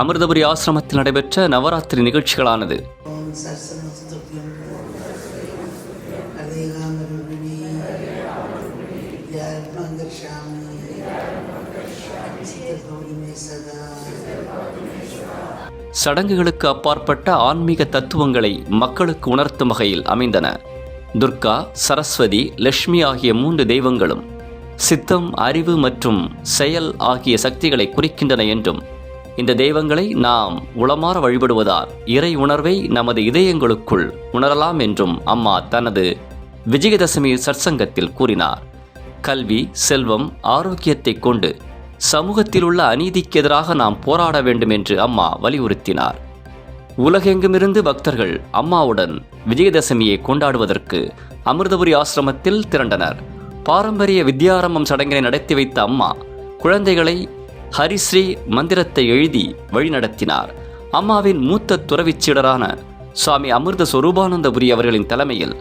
அமிர்தபுரி ஆசிரமத்தில் நடைபெற்ற நவராத்திரி நிகழ்ச்சிகளானது. சடங்குகளுக்கு அப்பாற்பட்ட ஆன்மீக தத்துவங்களை மக்களுக்கு உணர்த்தும் வகையில் அமைந்தன. துர்கா சரஸ்வதி லட்சுமி ஆகிய மூன்று தெய்வங்களும் சித்தம் அறிவு மற்றும் செயல் ஆகிய சக்திகளை குறிக்கின்றன என்றும் இந்த தெய்வங்களை நாம் உளமாற வழிபடுவதால் இறை உணர்வை நமது இதயங்களுக்குள் உணரலாம் என்றும் அம்மா தனது விஜயதசமி சற்சங்கத்தில் கூறினார். கல்வி செல்வம் ஆரோக்கியத்தை கொண்டு சமூகத்தில் உள்ள அநீதிக்கு எதிராக நாம் போராட வேண்டும் என்று அம்மா வலியுறுத்தினார். உலகெங்குமிருந்து பக்தர்கள் அம்மாவுடன் விஜயதசமியை கொண்டாடுவதற்கு அமிர்தபுரி ஆசிரமத்தில் திரண்டனர். பாரம்பரிய வித்யாரம்பம் சடங்கினை நடத்தி வைத்த அம்மா குழந்தைகளை ஹரிஸ்ரீ மந்திரத்தை எழுதி வழிநடத்தினார். அம்மாவின் மூத்த துறவிச் சீடரான சுவாமி அமிர்த சொரூபானந்தபுரி அவர்களின் தலைமையில்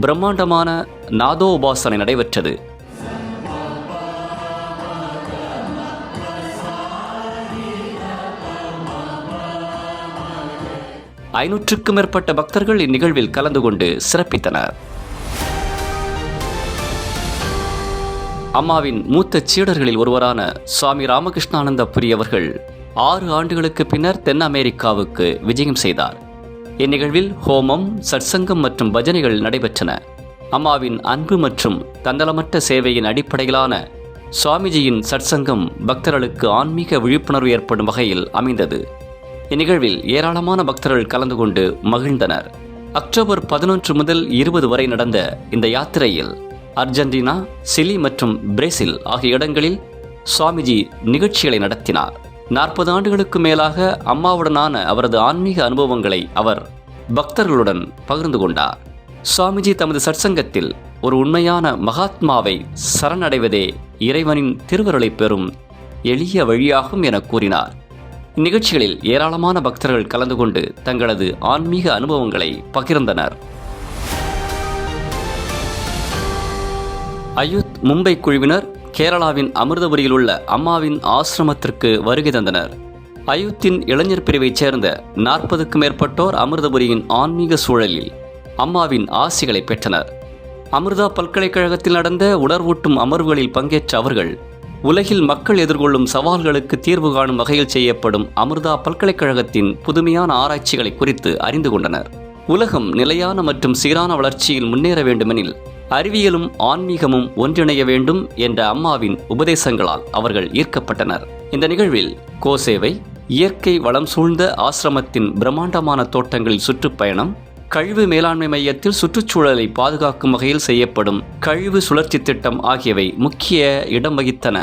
பிரம்மாண்டமான நாதோபாசனை நடைபெற்றது. ஐநூற்றுக்கும் மேற்பட்ட பக்தர்கள் இந்நிகழ்வில் கலந்து கொண்டு சிறப்பித்தனர். அம்மாவின் மூத்த சீடர்களில் ஒருவரான சுவாமி ராமகிருஷ்ணானந்த புரி அவர்கள் ஆறு ஆண்டுகளுக்கு பின்னர் தென் அமெரிக்காவுக்கு விஜயம் செய்தார். இந்நிகழ்வில் ஹோமம் சற்சங்கம் மற்றும் பஜனைகள் நடைபெற்றன. அம்மாவின் அன்பு மற்றும் தன்னலமற்ற சேவையின் அடிப்படையிலான சுவாமிஜியின் சற்சங்கம் பக்தர்களுக்கு ஆன்மீக விழிப்புணர்வு ஏற்படும் வகையில் அமைந்தது. இந்நிகழ்வில் ஏராளமான பக்தர்கள் கலந்து கொண்டு மகிழ்ந்தனர். அக்டோபர் பதினொன்று முதல் இருபது வரை நடந்த இந்த யாத்திரையில் அர்ஜென்டினா சிலி மற்றும் பிரேசில் ஆகிய இடங்களில் சுவாமிஜி நிகழ்ச்சிகளை நடத்தினார். நாற்பது ஆண்டுகளுக்கு மேலாக அம்மாவுடனான அவரது ஆன்மீக அனுபவங்களை அவர் பக்தர்களுடன் பகிர்ந்து கொண்டார். சுவாமிஜி தமது சற்சங்கத்தில் ஒரு உண்மையான மகாத்மாவை சரணடைவதே இறைவனின் திருவருளை பெறும் எளிய வழியாகும் என கூறினார். இந்நிகழ்ச்சிகளில் ஏராளமான பக்தர்கள் கலந்து கொண்டு தங்களது ஆன்மீக அனுபவங்களை பகிர்ந்தனர். அயுத் மும்பை குழுவினர் கேரளாவின் அமிர்தபுரியில் உள்ள அம்மாவின் ஆசிரமத்திற்கு வருகை தந்தனர். அயுத்தின் இளைஞர் பிரிவைச் சேர்ந்த நாற்பதுக்கும் மேற்பட்டோர் அமிர்தபுரியின் ஆன்மீக சூழலில் அம்மாவின் ஆசிகளை பெற்றனர். அமிர்தா பல்கலைக்கழகத்தில் நடந்த உணர்வூட்டும் அமர்வுகளில் பங்கேற்ற அவர்கள் உலகில் மக்கள் எதிர்கொள்ளும் சவால்களுக்கு தீர்வு காணும் வகையில் செய்யப்படும் அமிர்தா பல்கலைக்கழகத்தின் புதுமையான ஆராய்ச்சிகளை குறித்து அறிந்து கொண்டனர். உலகம் நிலையான மற்றும் சீரான வளர்ச்சியில் முன்னேற வேண்டுமெனில் அறிவியலும் ஆன்மீகமும் ஒன்றிணைய வேண்டும் என்ற அம்மாவின் உபதேசங்களால் அவர்கள் ஈர்க்கப்பட்டனர். இந்த நிகழ்வில் கோசேவை இயற்கை வளம் சூழ்ந்த ஆசிரமத்தின் பிரம்மாண்டமான தோட்டங்களில் சுற்றுப்பயணம் கழிவு மேலாண்மை மையத்தில் சுற்றுச்சூழலை பாதுகாக்கும் வகையில் செய்யப்படும் கழிவு சுழற்சி திட்டம் ஆகியவை முக்கிய இடம் வகித்தன.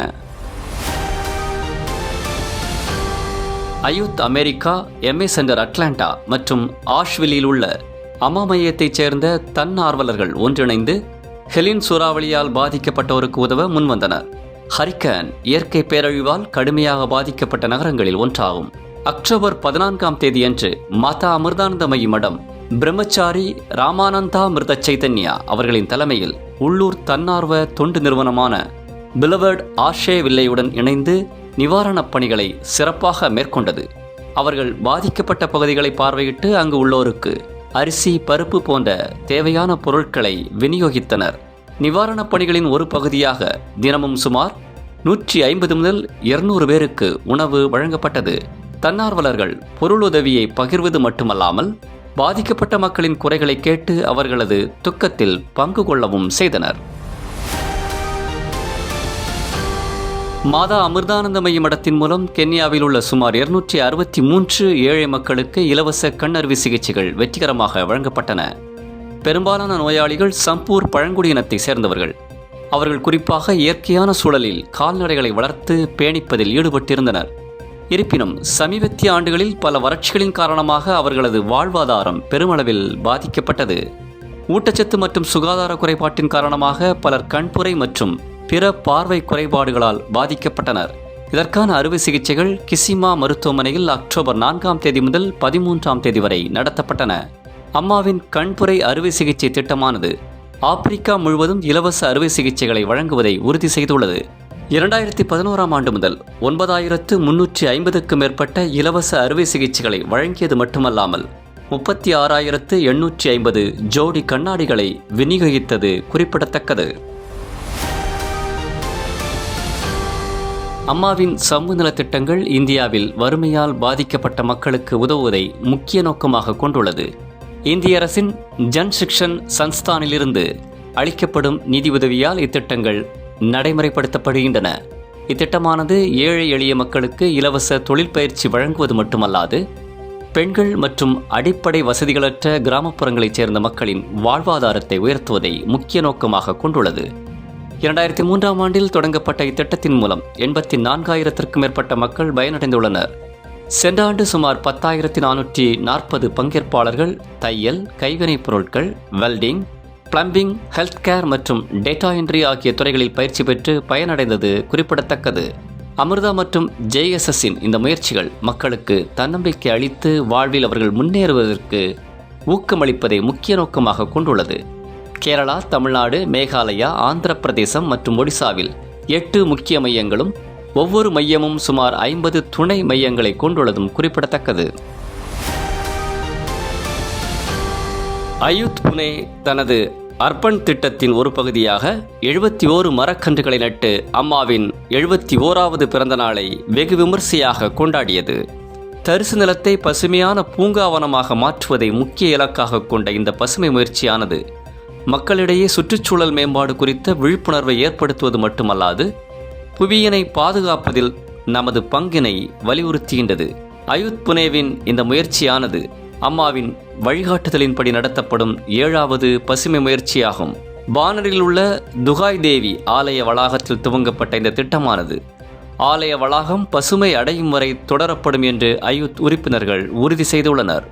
Ayudh America MA center Atlanta மற்றும் ஆஷ்வில்லில் உள்ள அம்மா மையத்தைச் சேர்ந்த தன்னார்வலர்கள் ஒன்றிணைந்து ஹெலின் சூறாவளியால் பாதிக்கப்பட்டோருக்கு உதவ முன்வந்தனர். ஹரிக்கன் இயற்கை பேரழிவால் கடுமையாக பாதிக்கப்பட்ட நகரங்களில் ஒன்றாகும். அக்டோபர் பதினான்காம் தேதியன்று மாதா அமிர்தானந்தமயி மடம் பிரம்மச்சாரி ராமானந்தா மிருத சைதன்யா அவர்களின் தலைமையில் உள்ளூர் தன்னார்வ தொண்டு நிறுவனமான பிலவர்ட் ஆஷே வில்லையுடன் இணைந்து நிவாரணப் பணிகளை சிறப்பாக மேற்கொண்டது. அவர்கள் பாதிக்கப்பட்ட பகுதிகளை பார்வையிட்டு அங்கு உள்ளோருக்கு அரிசி பருப்பு போன்ற தேவையான பொருட்களை விநியோகித்தனர். நிவாரணப் பணிகளின் ஒரு பகுதியாக தினமும் சுமார் நூற்றி ஐம்பது முதல் இருநூறு பேருக்கு உணவு வழங்கப்பட்டது. தன்னார்வலர்கள் பொருளுதவியை பகிர்வது மட்டுமல்லாமல் பாதிக்கப்பட்ட மக்களின் குறைகளை கேட்டு அவர்களது துக்கத்தில் பங்கு கொள்ளவும் செய்தனர். மாதா அமிர்தானந்தமயி மடத்தின் மூலம் கென்யாவில் உள்ள சுமார் இருநூற்றி அறுபத்தி மூன்று ஏழை மக்களுக்கு இலவச கண் அறுவை சிகிச்சைகள் வெற்றிகரமாக வழங்கப்பட்டன. பெரும்பாலான நோயாளிகள் சம்பூர் பழங்குடியினத்தை சேர்ந்தவர்கள். அவர்கள் குறிப்பாக இயற்கையான சூழலில் கால்நடைகளை வளர்த்து பேணிப்பதில் ஈடுபட்டிருந்தனர். இருப்பினும் சமீபத்திய ஆண்டுகளில் பல வறட்சிகளின் காரணமாக அவர்களது வாழ்வாதாரம் பெருமளவில் பாதிக்கப்பட்டது. ஊட்டச்சத்து மற்றும் சுகாதார குறைபாட்டின் காரணமாக பலர் கண்புரை மற்றும் பிற பார்வை குறைபாடுகளால் பாதிக்கப்பட்டனர். இதற்கான அறுவை சிகிச்சைகள் கிசிமா மருத்துவமனையில் அக்டோபர் நான்காம் தேதி முதல் பதிமூன்றாம் தேதி வரை நடத்தப்பட்டன. அம்மாவின் கண்புரை அறுவை சிகிச்சை திட்டமானது ஆப்பிரிக்கா முழுவதும் இலவச அறுவை சிகிச்சைகளை வழங்குவதை உறுதி செய்துள்ளது. இரண்டாயிரத்தி பதினோராம் ஆண்டு முதல் ஒன்பதாயிரத்து முன்னூற்றி ஐம்பதுக்கும் மேற்பட்ட இலவச அறுவை சிகிச்சைகளை வழங்கியது மட்டுமல்லாமல் முப்பத்தி ஆறாயிரத்து எண்ணூற்றி ஐம்பது ஜோடி கண்ணாடிகளை விநியோகித்தது குறிப்பிடத்தக்கது. அம்மாவின் சமூக நலத்திட்டங்கள் இந்தியாவில் வறுமையால் பாதிக்கப்பட்ட மக்களுக்கு உதவுவதை முக்கிய நோக்கமாக கொண்டுள்ளது. இந்திய அரசின் ஜன் சிக்ஷன் சன்ஸ்தானிலிருந்து அளிக்கப்படும் நிதி உதவியால் இத்திட்டங்கள் நடைமுறைப்படுத்தப்படுகின்றன. இத்திட்டமானது ஏழை எளிய மக்களுக்கு இலவச தொழில் பயிற்சி வழங்குவது மட்டுமல்லாது பெண்கள் மற்றும் அடிப்படை வசதிகளற்ற கிராமப்புறங்களைச் சேர்ந்த மக்களின் வாழ்வாதாரத்தை உயர்த்துவதை முக்கிய நோக்கமாக கொண்டுள்ளது. இரண்டாயிரத்தி மூன்றாம் ஆண்டில் தொடங்கப்பட்ட இத்திட்டத்தின் மூலம் எண்பத்தி நான்காயிரத்திற்கும் மேற்பட்ட மக்கள் பயனடைந்துள்ளனர். சென்ற ஆண்டு சுமார் பத்தாயிரத்தி நானூற்றி நாற்பது பங்கேற்பாளர்கள் தையல் கைவினைப் பொருட்கள் வெல்டிங் பிளம்பிங் ஹெல்த் கேர் மற்றும் டேட்டா என்ட்ரி ஆகிய துறைகளில் பயிற்சி பெற்று பயனடைந்தது குறிப்பிடத்தக்கது. அமிர்தா மற்றும் ஜேஎஸ்எஸ்ஸின் இந்த முயற்சிகள் மக்களுக்கு தன்னம்பிக்கை அளித்து வாழ்வில் அவர்கள் முன்னேறுவதற்கு ஊக்கமளிப்பதை முக்கிய நோக்கமாக கொண்டுள்ளது. கேரளா தமிழ்நாடு மேகாலயா ஆந்திர பிரதேசம் மற்றும் ஒடிசாவில் எட்டு முக்கிய மையங்களும் ஒவ்வொரு மையமும் சுமார் ஐம்பது துணை மையங்களை கொண்டுள்ளதும் குறிப்பிடத்தக்கது. அயுத் புனே தனது அர்பன் திட்டத்தின் ஒரு பகுதியாக எழுபத்தி ஓரு மரக்கன்றுகளை நட்டு அம்மாவின் எழுபத்தி ஓராவது பிறந்த நாளை வெகு விமர்சையாக கொண்டாடியது. தரிசு நிலத்தை பசுமையான பூங்காவனமாக மாற்றுவதை முக்கிய இலக்காக கொண்ட இந்த பசுமை முயற்சியானது மக்களிடையே சுற்றுச்சூழல் மேம்பாடு குறித்த விழிப்புணர்வை ஏற்படுத்துவது மட்டுமல்லாது புவியினை பாதுகாப்பதில் நமது பங்கினை வலியுறுத்துகின்றது. அயுத் புனேவின் இந்த முயற்சியானது அம்மாவின் வழிகாட்டுதலின்படி நடத்தப்படும் ஏழாவது பசுமை முயற்சியாகும். பானரில் உள்ள துகாய் தேவி ஆலய வளாகத்தில் துவங்கப்பட்ட இந்த திட்டமானது ஆலய வளாகம் பசுமை அடையும் வரை தொடரப்படும் என்று அயுத் உறுப்பினர்கள் உறுதி செய்துள்ளனர்.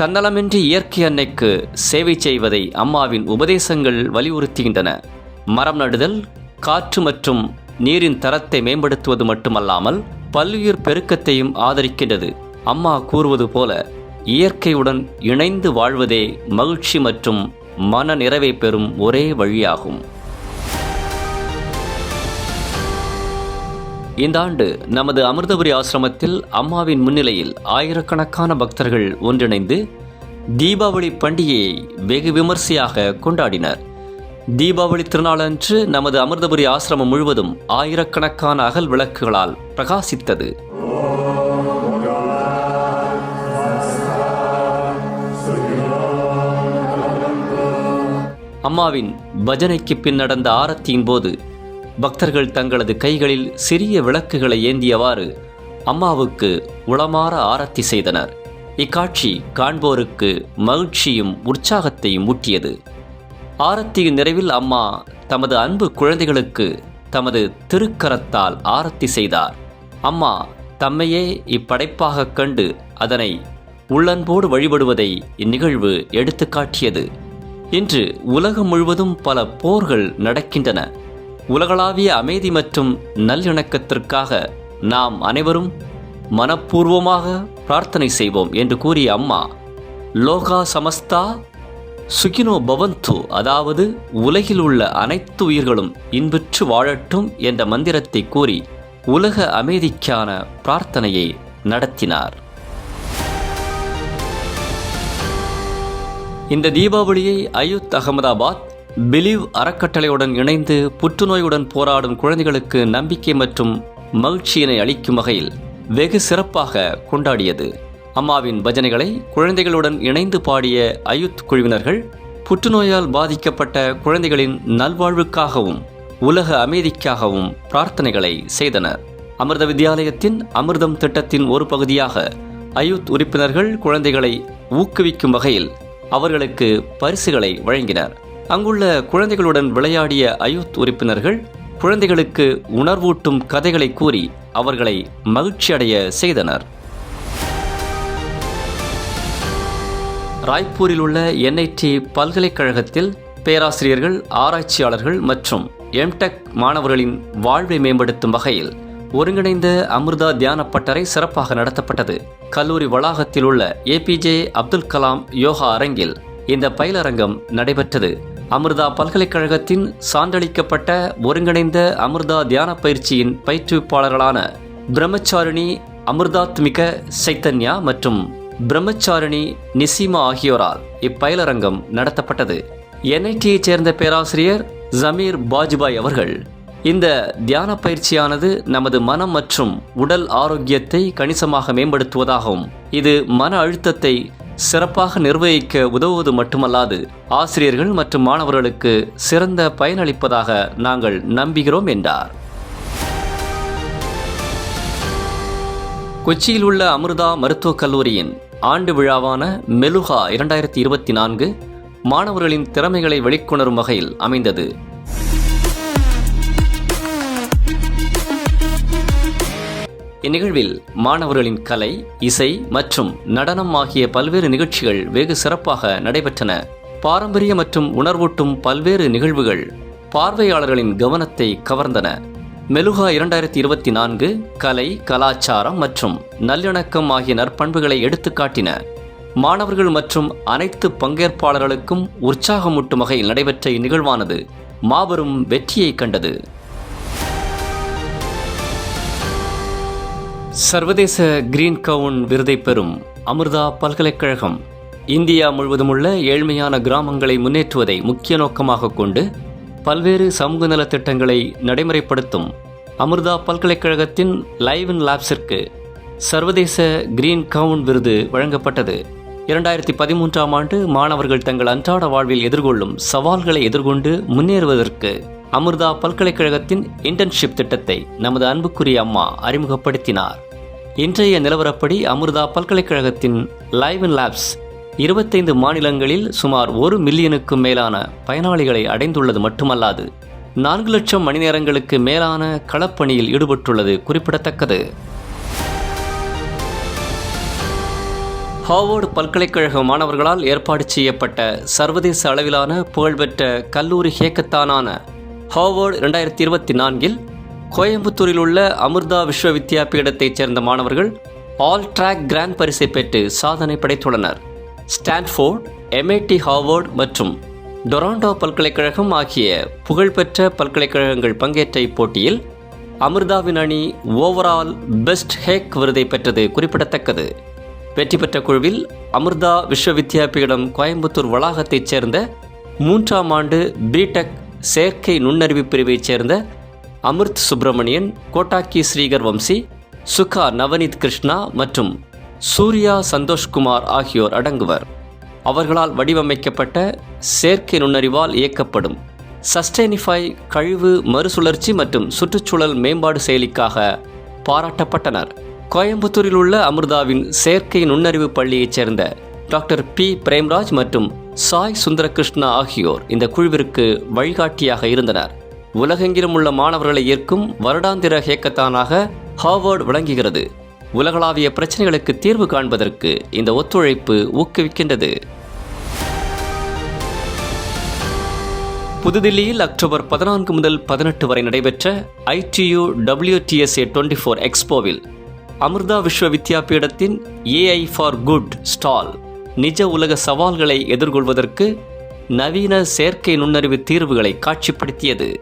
தன்னலமின்றி இயற்கை அன்னைக்கு சேவை செய்வதை அம்மாவின் உபதேசங்கள் வலியுறுத்துகின்றன. மரம் நடுதல் காற்று மற்றும் நீரின் தரத்தை மேம்படுத்துவது மட்டுமல்லாமல் பல்லுயிர் பெருக்கத்தையும் ஆதரிக்கின்றது. அம்மா கூறுவது போல இயற்கையுடன் இணைந்து வாழ்வதே மகிழ்ச்சி மற்றும் மன நிறைவை பெறும் ஒரே வழியாகும். இந்த ஆண்டு நமது அமிர்தபுரி ஆசிரமத்தில் அம்மாவின் முன்னிலையில் ஆயிரக்கணக்கான பக்தர்கள் ஒன்றிணைந்து தீபாவளி பண்டிகையை வெகு விமர்சையாக கொண்டாடினர். தீபாவளி திருநாளன்று நமது அமிர்தபுரி ஆசிரமம் முழுவதும் ஆயிரக்கணக்கான அகல் விளக்குகளால் பிரகாசித்தது. அம்மாவின் பஜனைக்கு பின் நடந்த ஆரத்தியின் போது பக்தர்கள் தங்களது கைகளில் சிறிய விளக்குகளை ஏந்தியவாறு அம்மாவுக்கு உளமாற ஆரத்தி செய்தனர். இக்காட்சி காண்போருக்கு மகிழ்ச்சியும் உற்சாகத்தையும் ஊட்டியது. ஆரத்தியின் நிறைவில் அம்மா தமது அன்பு குழந்தைகளுக்கு தமது திருக்கரத்தால் ஆரத்தி செய்தார். அம்மா தம்மையே இப்படைப்பாகக் கண்டு அதனை உள்ளன்போடு வழிபடுவதை இந்நிகழ்வு எடுத்துக்காட்டியது. இன்று உலகம் முழுவதும் பல போர்கள் நடக்கின்றன. உலகளாவிய அமைதி மற்றும் நல்லிணக்கத்திற்காக நாம் அனைவரும் மனப்பூர்வமாக பிரார்த்தனை செய்வோம் என்று கூறிய அம்மா லோகா சமஸ்தா சுகினோ பவந்து. அதாவது உலகில் உள்ள அனைத்து உயிர்களும் இன்புற்று வாழட்டும் என்ற மந்திரத்தை கூறி உலக அமைதிக்கான பிரார்த்தனையை நடத்தினார். இந்த தீபாவளியை அயுத் அகமதாபாத் பிலீவ் அறக்கட்டளையுடன் இணைந்து புற்றுநோயுடன் போராடும் குழந்தைகளுக்கு நம்பிக்கை மற்றும் மகிழ்ச்சியினை அளிக்கும் வகையில் வெகு சிறப்பாக கொண்டாடியது. அம்மாவின் பஜனைகளை குழந்தைகளுடன் இணைந்து பாடிய அயுத் குழுவினர்கள் புற்றுநோயால் பாதிக்கப்பட்ட குழந்தைகளின் நல்வாழ்வுக்காகவும் உலக அமைதிக்காகவும் பிரார்த்தனைகளை செய்தனர். அமிர்த வித்யாலயத்தின் அமிர்தம் திட்டத்தின் ஒரு பகுதியாக அயுத் உறுப்பினர்கள் குழந்தைகளை ஊக்குவிக்கும் வகையில் அவர்களுக்கு பரிசுகளை வழங்கினர். அங்குள்ள குழந்தைகளுடன் விளையாடிய அயுத் உறுப்பினர்கள் குழந்தைகளுக்கு உணர்வூட்டும் கதைகளை கூறி அவர்களை மகிழ்ச்சியடைய செய்தனர். ராய்ப்பூரில் உள்ள என்ஐடி பல்கலைக்கழகத்தில் பேராசிரியர்கள் ஆராய்ச்சியாளர்கள் மற்றும் எம்டெக் மாணவர்களின் வாழ்வை மேம்படுத்தும் வகையில் ஒருங்கிணைந்த அமிர்தா தியான பட்டறை சிறப்பாக நடத்தப்பட்டது. கல்லூரி வளாகத்தில் உள்ள ஏபிஜே அப்துல் கலாம் யோகா அரங்கில் இந்த பயிலரங்கம் நடைபெற்றது. அமிர்தா பல்கலைக்கழகத்தின் சான்றளிக்கப்பட்ட ஒருங்கிணைந்த அமிர்தா தியான பயிற்சியின் பயிற்றுவிப்பாளர்களான பிரம்மச்சாரிணி அமிர்தாத்மிக சைத்தன்யா மற்றும் பிரம்மச்சாரிணி நிசிமா ஆகியோரால் இப்பயிலரங்கம் நடத்தப்பட்டது. என்ஐடியைச் சேர்ந்த பேராசிரியர் ஜமீர் பாஜ்பாய் அவர்கள் இந்த தியான பயிற்சியானது நமது மனம் மற்றும் உடல் ஆரோக்கியத்தை கணிசமாக மேம்படுத்துவதாகவும் இது மன அழுத்தத்தை சிறப்பாக நிர்வகிக்க உதவுவது மட்டுமல்லாது ஆசிரியர்கள் மற்றும் மாணவர்களுக்கு சிறந்த பயனளிப்பதாக நாங்கள் நம்புகிறோம் என்றார். கொச்சியில் உள்ள அமிர்தா மருத்துவக் கல்லூரியின் ஆண்டு விழாவான மெலுகா இரண்டாயிரத்தி இருபத்தி நான்கு மாணவர்களின் திறமைகளை வெளிக்கொணரும் வகையில் அமைந்தது. இந்நிகழ்வில் மாணவர்களின் கலை இசை மற்றும் நடனம் ஆகிய பல்வேறு நிகழ்ச்சிகள் வெகு சிறப்பாக நடைபெற்றன. பாரம்பரிய மற்றும் உணர்வூட்டும் பல்வேறு நிகழ்வுகள் பார்வையாளர்களின் கவனத்தை கவர்ந்தன. மெலுகா இரண்டாயிரத்தி இருபத்தி நான்கு கலை கலாச்சாரம் மற்றும் நல்லிணக்கம் ஆகிய நற்பண்புகளை எடுத்துக்காட்டின. மாணவர்கள் மற்றும் அனைத்து பங்கேற்பாளர்களுக்கும் உற்சாகமூட்டும் வகையில் நடைபெற்ற இந்நிகழ்வானது மாபெரும் வெற்றியை கண்டது. சர்வதேச கிரீன் கவுன் விருதை பெறும் அமிர்தா பல்கலைக்கழகம். இந்தியா முழுவதுமுள்ள ஏழ்மையான கிராமங்களை முன்னேற்றுவதை முக்கிய நோக்கமாக கொண்டு பல்வேறு சமூக நலத் திட்டங்களை நடைமுறைப்படுத்தும் அமிர்தா பல்கலைக்கழகத்தின் லைவ் இன் லேப்ஸிற்கு சர்வதேச கிரீன் கவுன் விருது வழங்கப்பட்டது. இரண்டாயிரத்தி பதிமூன்றாம் ஆண்டு மாணவர்கள் தங்கள் அன்றாட வாழ்வில் எதிர்கொள்ளும் சவால்களை எதிர்கொண்டு முன்னேறுவதற்கு அமிர்தா பல்கலைக்கழகத்தின் இன்டர்ன்ஷிப் திட்டத்தை நமது அன்புக்குரிய அம்மா அறிமுகப்படுத்தினார். இன்றைய நிலவரப்படி அமிர்தா பல்கலைக்கழகத்தின் லைவ் இன் லேப்ஸ் இருபத்தைந்து மாநிலங்களில் சுமார் ஒரு மில்லியனுக்கும் மேலான பயனாளிகளை அடைந்துள்ளது மட்டுமல்லாது நான்கு லட்சம் மணி நேரங்களுக்கு மேலான களப்பணியில் ஈடுபட்டுள்ளது குறிப்பிடத்தக்கது. ஹார்வர்டு பல்கலைக்கழக மாணவர்களால் ஏற்பாடு செய்யப்பட்ட சர்வதேச அளவிலான புகழ்பெற்ற கல்லூரி ஹேக்கத்தானான ஹார்வர்டு இரண்டாயிரத்தி இருபத்தி நான்கில் கோயம்புத்தூரில் உள்ள அமிர்தா விஸ்வ வித்யாபீடத்தைச் சேர்ந்த மாணவர்கள் ஆல் ட்ராக் கிராண்ட் பரிசை பெற்று சாதனை படைத்துள்ளனர். ஸ்டான்ஃபோர்ட் எம்ஐடி ஹார்வர்ட் மற்றும் டொராண்டோ பல்கலைக்கழகம் ஆகிய புகழ்பெற்ற பல்கலைக்கழகங்கள் பங்கேற்ற இப்போட்டியில் அமிர்தாவின் அணி ஓவரால் பெஸ்ட் ஹேக் விருதை பெற்றது குறிப்பிடத்தக்கது. வெற்றி பெற்ற குழுவில் அமிர்தா விஸ்வ வித்யாபீடம் கோயம்புத்தூர் வளாகத்தைச் சேர்ந்த மூன்றாம் ஆண்டு பிடெக் செயற்கை நுண்ணறிவு பிரிவைச் சேர்ந்த அமிர்த் சுப்பிரமணியன் கோட்டாக்கி ஸ்ரீகர் வம்சி சுகா நவநீத் கிருஷ்ணா மற்றும் சூர்யா சந்தோஷ்குமார் ஆகியோர் அடங்குவர். அவர்களால் வடிவமைக்கப்பட்ட செயற்கை நுண்ணறிவால் இயக்கப்படும் சஸ்டெனிஃபை கழிவு மறுசுழற்சி மற்றும் சுற்றுச்சூழல் மேம்பாடு செயலிக்காக பாராட்டப்பட்டனர். கோயம்புத்தூரில் உள்ள அமிர்தாவின் செயற்கை நுண்ணறிவு பள்ளியைச் சேர்ந்த டாக்டர் பி. பிரேம்ராஜ் மற்றும் சாய் சுந்தரகிருஷ்ணா ஆகியோர் இந்த குழுவிற்கு வழிகாட்டியாக இருந்தனர். உலகெங்கிலும் உள்ள மாணவர்களை ஏற்கும் வருடாந்திர ஹேக்கத்தானாக ஹார்வர்டு விளங்குகிறது. உலகளாவிய பிரச்சனைகளுக்கு தீர்வு காண்பதற்கு இந்த ஒத்துழைப்பு ஊக்குவிக்கின்றது. புதுதில்லியில் அக்டோபர் பதினான்கு முதல் பதினெட்டு வரை நடைபெற்ற ஐடியு டபிள்யூடிஎஸ்ஏ டுவெண்ட்டி ஃபோர் எக்ஸ்போவில் அமிர்தா விஸ்வ வித்யாபீடத்தின் ஏஐ ஃபார் குட் ஸ்டால் நிஜ உலக சவால்களை எதிர்கொள்வதற்கு நவீன செயற்கை நுண்ணறிவு தீர்வுகளை காட்சிப்படுத்தியது.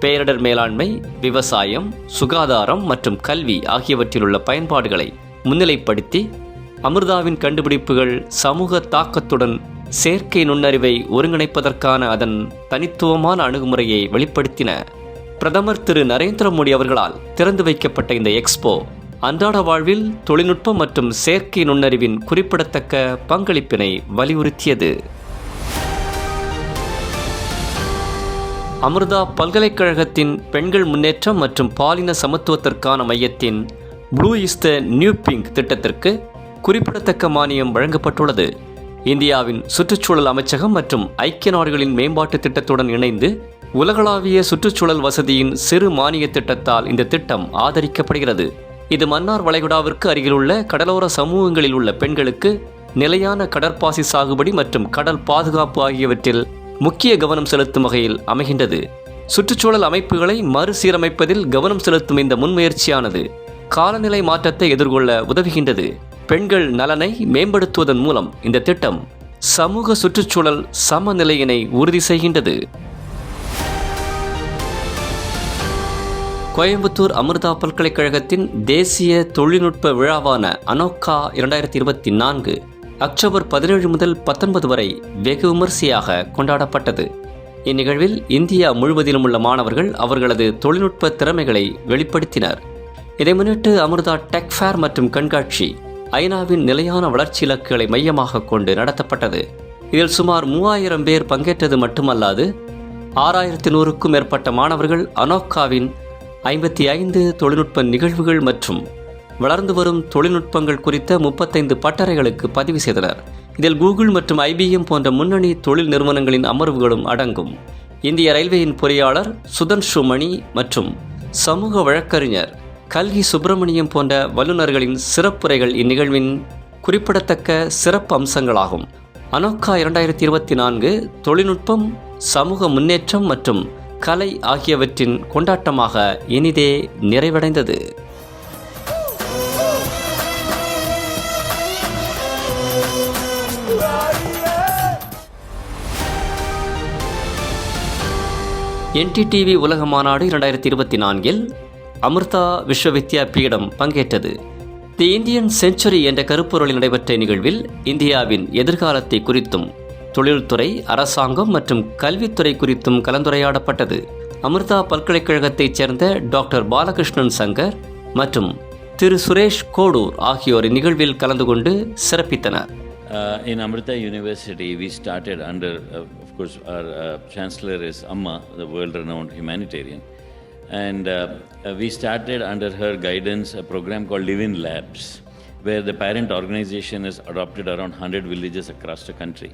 பேரிடர் மேலாண்மை விவசாயம் சுகாதாரம் மற்றும் கல்வி ஆகியவற்றில் உள்ள பயன்பாடுகளை முன்னிலைப்படுத்தி அமிர்தாவின் கண்டுபிடிப்புகள் சமூக தாக்கத்துடன் செயற்கை நுண்ணறிவை ஒருங்கிணைப்பதற்கான அதன் தனித்துவமான அணுகுமுறையை வெளிப்படுத்தின. பிரதமர் திரு. நரேந்திர மோடி அவர்களால் திறந்து வைக்கப்பட்ட இந்த எக்ஸ்போ அன்றாட வாழ்வில் தொழில்நுட்பம் மற்றும் செயற்கை நுண்ணறிவின் குறிப்பிடத்தக்க பங்களிப்பினை வலியுறுத்தியது. அமிர்தா பல்கலைக்கழகத்தின் பெண்கள் முன்னேற்றம் மற்றும் பாலின சமத்துவத்திற்கான மையத்தின் blue is the new pink திட்டத்திற்கு குறிப்பிடத்தக்க மானியம் வழங்கப்பட்டுள்ளது. இந்தியாவின் சுற்றுச்சூழல் அமைச்சகம் மற்றும் ஐக்கிய நாடுகளின் மேம்பாட்டு திட்டத்துடன் இணைந்து உலகளாவிய சுற்றுச்சூழல் வசதியின் சிறு மானிய திட்டத்தால் இந்த திட்டம் ஆதரிக்கப்படுகிறது. இது மன்னார் வளைகுடாவிற்கு அருகிலுள்ள கடலோர சமூகங்களில் உள்ள பெண்களுக்கு நிலையான கடற்பாசி சாகுபடி மற்றும் கடல் பாதுகாப்பு ஆகியவற்றில் முக்கிய கவனம் செலுத்தும் வகையில் அமைகின்றது. சுற்றுச்சூழல் அமைப்புகளை மறுசீரமைப்பதில் கவனம் செலுத்தும் இந்த முன்முயற்சியானது காலநிலை மாற்றத்தை எதிர்கொள்ள உதவுகின்றது. பெண்கள் நலனை மேம்படுத்துவதன் மூலம் இந்த திட்டம் சமூக சுற்றுச்சூழல் சமநிலையினை உறுதி செய்கின்றது. கோயம்புத்தூர் அமிர்தா பல்கலைக்கழகத்தின் தேசிய தொழில்நுட்ப விழாவான அனோக்கா இரண்டாயிரத்தி இருபத்தி நான்கு அக்டோபர் பதினேழு முதல் பத்தொன்பது வரை வெகு விமரிசையாக கொண்டாடப்பட்டது. இந்நிகழ்வில் இந்தியா முழுவதிலும் உள்ள மாணவர்கள் அவர்களது தொழில்நுட்ப திறமைகளை வெளிப்படுத்தினர். இதை முன்னிட்டு அமிர்தா டெக் ஃபேர் மற்றும் கண்காட்சி ஐநாவின் நிலையான வளர்ச்சி இலக்குகளை மையமாக கொண்டு நடத்தப்பட்டது. இதில் சுமார் மூவாயிரம் பேர் பங்கேற்றது மட்டுமல்லாது ஆறாயிரத்தி நூறுக்கும் மேற்பட்ட மாணவர்கள் அனோக்காவின் ஐம்பத்தி ஐந்து தொழில்நுட்ப நிகழ்வுகள் மற்றும் வளர்ந்து வரும் தொழில்நுட்பங்கள் குறித்த முப்பத்தைந்து பட்டறைகளுக்கு பதிவு செய்தனர். இதில் கூகுள் மற்றும் ஐபிஎம் போன்ற முன்னணி தொழில் நிறுவனங்களின் அமர்வுகளும் அடங்கும். இந்திய ரயில்வேயின் பொறியாளர் சுதன் ஷுமணி மற்றும் சமூக வழக்கறிஞர் கல்கி சுப்பிரமணியம் போன்ற வல்லுநர்களின் சிறப்புரைகள் இந்நிகழ்வின் குறிப்பிடத்தக்க சிறப்பு அம்சங்களாகும். அனோக்கா இரண்டாயிரத்தி இருபத்தி நான்கு தொழில்நுட்பம் சமூக முன்னேற்றம் மற்றும் கலை ஆகியவற்றின் கொண்டாட்டமாக இனிதே நிறைவடைந்தது. என்டிடிவி உலக மாநாடு இரண்டாயிரத்தி இருபத்தி நான்கில் அமிர்தா விஸ்வவித்யா பீடம் பங்கேற்றது. தி இந்தியன் செஞ்சுரி என்ற கருப்பொருளில் நடைபெற்ற நிகழ்வில் இந்தியாவின் எதிர்காலத்தை குறித்தும் தொழில்துறை அரசாங்கம் மற்றும் கல்வித்துறை குறித்தும் கலந்துரையாடப்பட்டது அமிர்தா பல்கலைக்கழகத்தைச் சேர்ந்த டாக்டர் பாலகிருஷ்ணன் சங்கர் மற்றும் திரு சுரேஷ் கோடூர் ஆகியோர் இந்நிகழ்வில் கலந்து கொண்டு சிறப்பித்தனர் Uh, in Amrita University, we started under, uh, of course, our uh, chancellor is Amma, the world renowned humanitarian. And uh, uh, we started under her guidance a program called Live in Labs, where the parent organization has adopted around 100 villages across the country.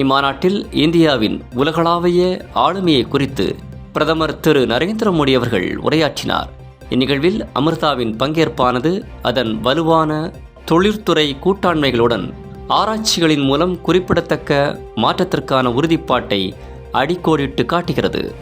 இம்மாநாட்டில் இந்தியாவின் உலகளாவிய ஆளுமையை குறித்து பிரதமர் திரு. நரேந்திர மோடி அவர்கள் உரையாற்றினார். இந்நிகழ்வில் அமிர்தாவின் பங்கேற்பானது அதன் வலுவான தொழிற்துறை கூட்டாண்மைகளுடன் ஆராய்ச்சிகளின் மூலம் குறிப்பிடத்தக்க மாற்றத்திற்கான உறுதிப்பாட்டை அடிக்கோடிட்டு காட்டுகிறது.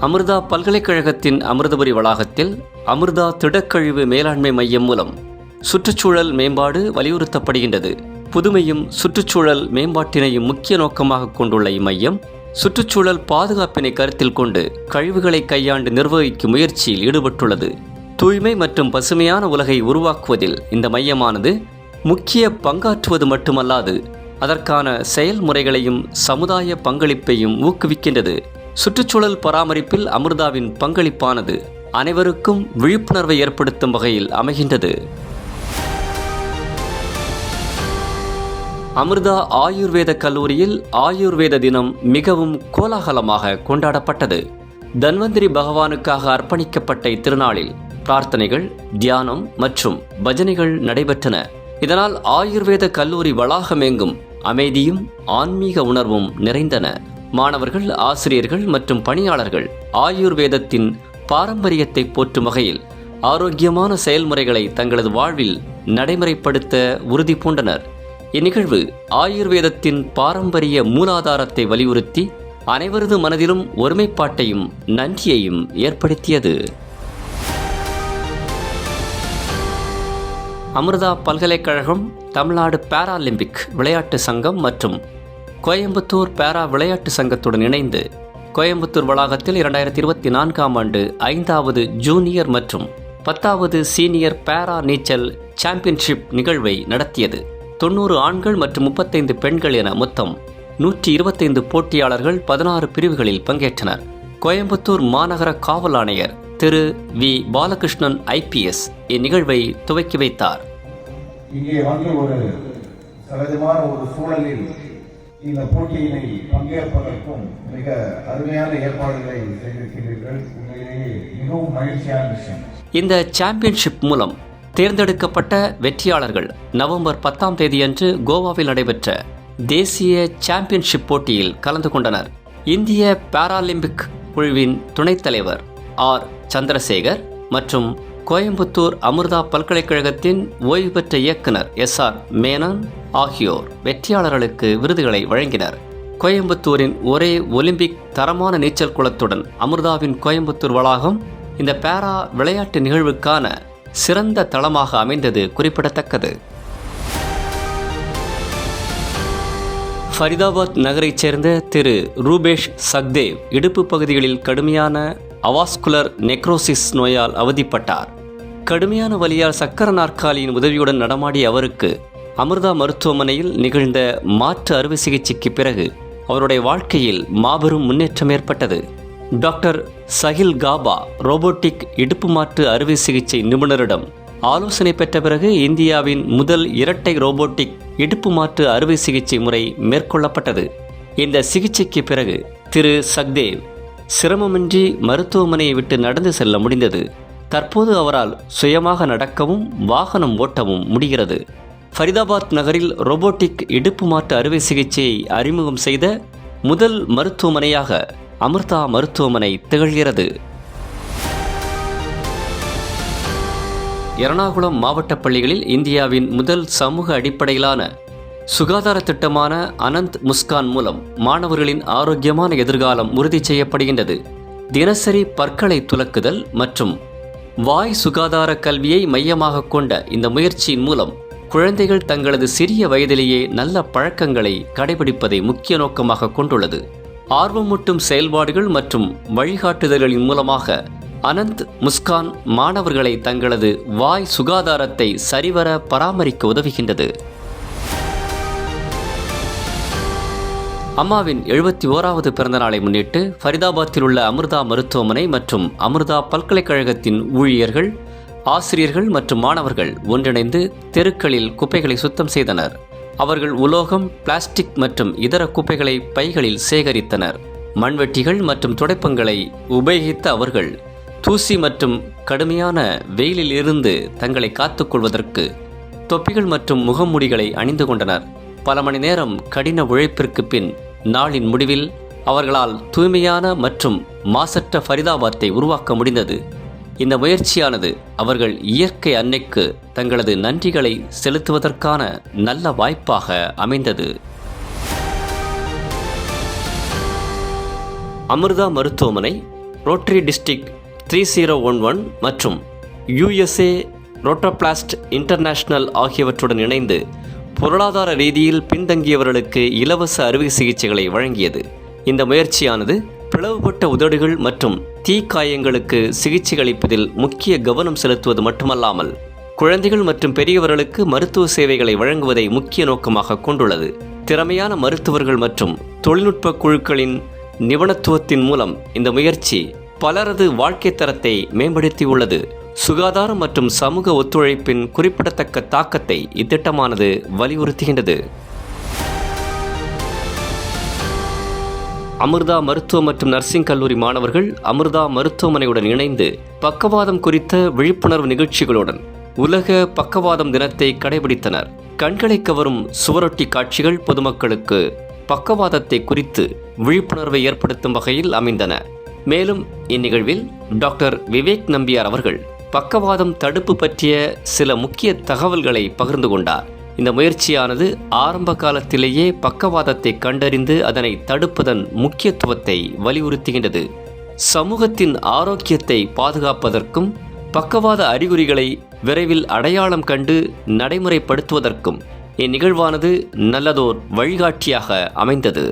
அமிர்தா பல்கலைக்கழகத்தின் அமிர்தபுரி வளாகத்தில் அமிர்தா திடக்கழிவு மேலாண்மை மையம் மூலம் சுற்றுச்சூழல் மேம்பாடு வலியுறுத்தப்படுகின்றது. புதுமையும் சுற்றுச்சூழல் மேம்பாட்டினையும் முக்கிய நோக்கமாக கொண்டுள்ள இம்மையம் சுற்றுச்சூழல் பாதுகாப்பினை கருத்தில் கொண்டு கழிவுகளை கையாண்டு நிர்வகிக்கும் முயற்சியில் ஈடுபட்டுள்ளது. தூய்மை மற்றும் பசுமையான உலகை உருவாக்குவதில் இந்த மையமானது முக்கிய பங்காற்றுவது மட்டுமல்லாது அதற்கான செயல்முறைகளையும் சமுதாய பங்களிப்பையும் ஊக்குவிக்கின்றது. சுற்றுச்சூழல் பராமரிப்பில் அமிர்தாவின் பங்களிப்பானது அனைவருக்கும் விழிப்புணர்வை ஏற்படுத்தும் வகையில் அமைகின்றது. அமிர்தா ஆயுர்வேத கல்லூரியில் ஆயுர்வேத தினம் மிகவும் கோலாகலமாக கொண்டாடப்பட்டது. தன்வந்திரி பகவானுக்காக அர்ப்பணிக்கப்பட்ட இத்திருநாளில் பிரார்த்தனைகள் தியானம் மற்றும் பஜனைகள் நடைபெற்றன. இதனால் ஆயுர்வேத கல்லூரி வளாகமெங்கும் அமைதியும் ஆன்மீக உணர்வும் நிறைந்தன. மாணவர்கள் ஆசிரியர்கள் மற்றும் பணியாளர்கள் ஆயுர்வேதத்தின் பாரம்பரியத்தை போற்றும் வகையில் ஆரோக்கியமான செயல்முறைகளை தங்களது வாழ்வில் நடைமுறைப்படுத்த உறுதி பூண்டனர். இந்நிகழ்வு ஆயுர்வேதத்தின் பாரம்பரிய மூலாதாரத்தை வலியுறுத்தி அனைவரது மனதிலும் ஒருமைப்பாட்டையும் நன்றியையும் ஏற்படுத்தியது. அமிர்தா பல்கலைக்கழகம் தமிழ்நாடு பாராலிம்பிக் விளையாட்டு சங்கம் மற்றும் கோயம்புத்தூர் பேரா விளையாட்டு சங்கத்துடன் இணைந்து கோயம்புத்தூர் வளாகத்தில் இரண்டாயிரத்தி இருபத்தி நான்காம் ஆண்டு ஐந்தாவது ஜூனியர் மற்றும் பத்தாவது சீனியர் பேரா நீச்சல் சாம்பியன்ஷிப் நிகழ்வை நடத்தியது. தொண்ணூறு ஆண்கள் மற்றும் முப்பத்தைந்து பெண்கள் என மொத்தம் நூற்றி இருபத்தைந்து போட்டியாளர்கள் பதினாறு பிரிவுகளில் பங்கேற்றனர். கோயம்புத்தூர் மாநகர காவல் ஆணையர் திரு வி. பாலகிருஷ்ணன் ஐபிஎஸ் இந்நிகழ்வை துவக்கி வைத்தார். இங்கே வந்து ஒரு சகஜமான ஒரு சூழலில் இந்த போட்டியினை பங்கேற்பதற்கும் மிக அருமையான ஏற்பாடுகளை செய்திருக்கிறீர்கள். உண்மையிலேயே மிகவும் மகிழ்ச்சியான விஷயம். இந்த சாம்பியன்ஷிப் மூலம் தேர்ந்தெடுக்கப்பட்ட வெற்றியாளர்கள் நவம்பர் பத்தாம் தேதியன்று கோவாவில் நடைபெற்ற தேசிய சாம்பியன்ஷிப் போட்டியில் கலந்து கொண்டனர். இந்திய பாராலிம்பிக் குழுவின் துணைத் தலைவர் ஆர். சந்திரசேகர் மற்றும் கோயம்புத்தூர் அமிர்தா பல்கலைக்கழகத்தின் ஓய்வு பெற்ற இயக்குனர் எஸ். ஆர். மேனன் ஆகியோர் வெற்றியாளர்களுக்கு விருதுகளை வழங்கினர். கோயம்புத்தூரின் ஒரே ஒலிம்பிக் தரமான நீச்சல் குளத்துடன் அமிர்தாவின் கோயம்புத்தூர் வளாகம் இந்த பாரா விளையாட்டு நிகழ்வுக்கான சிறந்த தளமாக அமைந்தது குறிப்பிடத்தக்கது. ஃபரிதாபாத் நகரைச் சேர்ந்த திரு ரூபேஷ் சக்தேவ் இடுப்பு பகுதிகளில் கடுமையான அவாஸ்குலர் நெக்ரோசிஸ் நோயால் அவதிப்பட்டார். கடுமையான வலியால் சக்கர நாற்காலியின் உதவியுடன் நடமாடிய அவருக்கு அமிர்தா மருத்துவமனையில் நிகழ்ந்த மாற்று அறுவை சிகிச்சைக்கு பிறகு அவருடைய வாழ்க்கையில் மாபெரும் முன்னேற்றம் ஏற்பட்டது. டாக்டர் சஹில் காபா ரோபோட்டிக் இடுப்பு மாற்று அறுவை சிகிச்சை நிபுணரிடம் ஆலோசனை பெற்ற பிறகு இந்தியாவின் முதல் இரட்டை ரோபோட்டிக் இடுப்பு மாற்று அறுவை சிகிச்சை முறை மேற்கொள்ளப்பட்டது. இந்த சிகிச்சைக்கு பிறகு திரு சக்தேவ் சிரமமின்றி மருத்துவமனையை விட்டு நடந்து செல்ல முடிந்தது. தற்போது அவரால் சுயமாக நடக்கவும் வாகனம் ஓட்டவும் முடிகிறது. ஃபரிதாபாத் நகரில் ரோபோட்டிக் இடுப்பு மாற்று அறுவை சிகிச்சையை அறிமுகம் செய்த முதல் மருத்துவமனையாக அமிர்தா மருத்துவமனை திகழ்கிறது. எர்ணாகுளம் மாவட்ட பள்ளிகளில் இந்தியாவின் முதல் சமூக அடிப்படையிலான சுகாதார திட்டமான அனந்த் முஸ்கான் மூலம் மாணவர்களின் ஆரோக்கியமான எதிர்காலம் உறுதி செய்யப்படுகின்றது. தினசரி பற்களை துலக்குதல் மற்றும் வாய் சுகாதார கல்வியை மையமாக கொண்ட இந்த முயற்சியின் மூலம் குழந்தைகள் தங்களது சிறிய வயதிலேயே நல்ல பழக்கங்களை கடைபிடிப்பதை முக்கிய நோக்கமாக கொண்டுள்ளது. ஆர்வமூட்டும் செயல்பாடுகள் மற்றும் வழிகாட்டுதல்களின் மூலமாக அனந்த் முஸ்கான் மாணவர்களை தங்களது வாய் சுகாதாரத்தை சரிவர பராமரிக்க உதவுகின்றது. அம்மாவின் எழுபத்தி ஓராவது பிறந்தநாளை முன்னிட்டு ஃபரிதாபாத்தில் உள்ள அமிர்தா மருத்துவமனை மற்றும் அமிர்தா பல்கலைக்கழகத்தின் ஊழியர்கள் ஆசிரியர்கள் மற்றும் மாணவர்கள் ஒன்றிணைந்து தெருக்களில் குப்பைகளை சுத்தம் செய்தனர். அவர்கள் உலோகம் பிளாஸ்டிக் மற்றும் இதர குப்பைகளை பைகளில் சேகரித்தனர். மண்வெட்டிகள் மற்றும் துடைப்பங்களை உபயோகித்த அவர்கள் தூசி மற்றும் கடுமையான வெயிலில் இருந்து தங்களை காத்துக்கொள்வதற்கு தொப்பிகள் மற்றும் முகமூடிகளை அணிந்து கொண்டனர். பல மணி நேரம் கடின உழைப்பிற்கு பின் நாளின் முடிவில் அவர்களால் தூய்மையான மற்றும் மாசற்ற ஃபரிதாபாத்தை உருவாக்க முடிந்தது. இந்த முயற்சியானது அவர்கள் இயற்கை அன்னைக்கு தங்களது நன்றிகளை செலுத்துவதற்கான நல்ல வாய்ப்பாக அமைந்தது. அமிர்தா மருத்துவமனை Rotary district three zero one one மற்றும் யுஎஸ்ஏ ரோட்டோபிளாஸ்ட் இன்டர்நேஷனல் ஆகியவற்றுடன் இணைந்து பொருளாதார ரீதியில் பின்தங்கியவர்களுக்கு இலவச அறுவை சிகிச்சைகளை வழங்கியது. இந்த முயற்சியானது பிளவுபட்ட உதடுகள் மற்றும் தீக்காயங்களுக்கு சிகிச்சை அளிப்பதில் முக்கிய கவனம் செலுத்துவது மட்டுமல்லாமல் குழந்தைகள் மற்றும் பெரியவர்களுக்கு மருத்துவ சேவைகளை வழங்குவதை முக்கிய நோக்கமாக கொண்டுள்ளது. திறமையான மருத்துவர்கள் மற்றும் தொழில்நுட்ப குழுக்களின் நிபுணத்துவத்தின் மூலம் இந்த முயற்சி பலரது வாழ்க்கை தரத்தை மேம்படுத்தியுள்ளது. சுகாதாரம் மற்றும் சமூக ஒத்துழைப்பின் குறிப்பிடத்தக்க தாக்கத்தை இத்திட்டமானது வலியுறுத்துகின்றது. அமிர்தா மருத்துவ மற்றும் நர்சிங் கல்லூரி மாணவர்கள் அமிர்தா மருத்துவமனையுடன் இணைந்து பக்கவாதம் குறித்த விழிப்புணர்வு நிகழ்ச்சிகளுடன் உலக பக்கவாதம் தினத்தை கடைபிடித்தனர். கண்களை கவரும் சுவரொட்டி காட்சிகள் பொதுமக்களுக்கு பக்கவாதத்தை குறித்து விழிப்புணர்வை ஏற்படுத்தும் வகையில் அமைந்தன. மேலும் இந்நிகழ்வில் டாக்டர் விவேக் நம்பியார் அவர்கள் பக்கவாதம் தடுப்பு பற்றிய சில முக்கிய தகவல்களை பகிர்ந்து கொண்டார். இந்த முயற்சியானது ஆரம்ப காலத்திலேயே பக்கவாதத்தை கண்டறிந்து அதனை தடுப்பதன் முக்கியத்துவத்தை வலியுறுத்துகின்றது. சமூகத்தின் ஆரோக்கியத்தை பாதுகாப்பதற்கும் பக்கவாத அறிகுறிகளை விரைவில் அடையாளம் கண்டு நடைமுறைப்படுத்துவதற்கும் இந்நிகழ்வானது நல்லதோர் வழிகாட்டியாக அமைந்தது.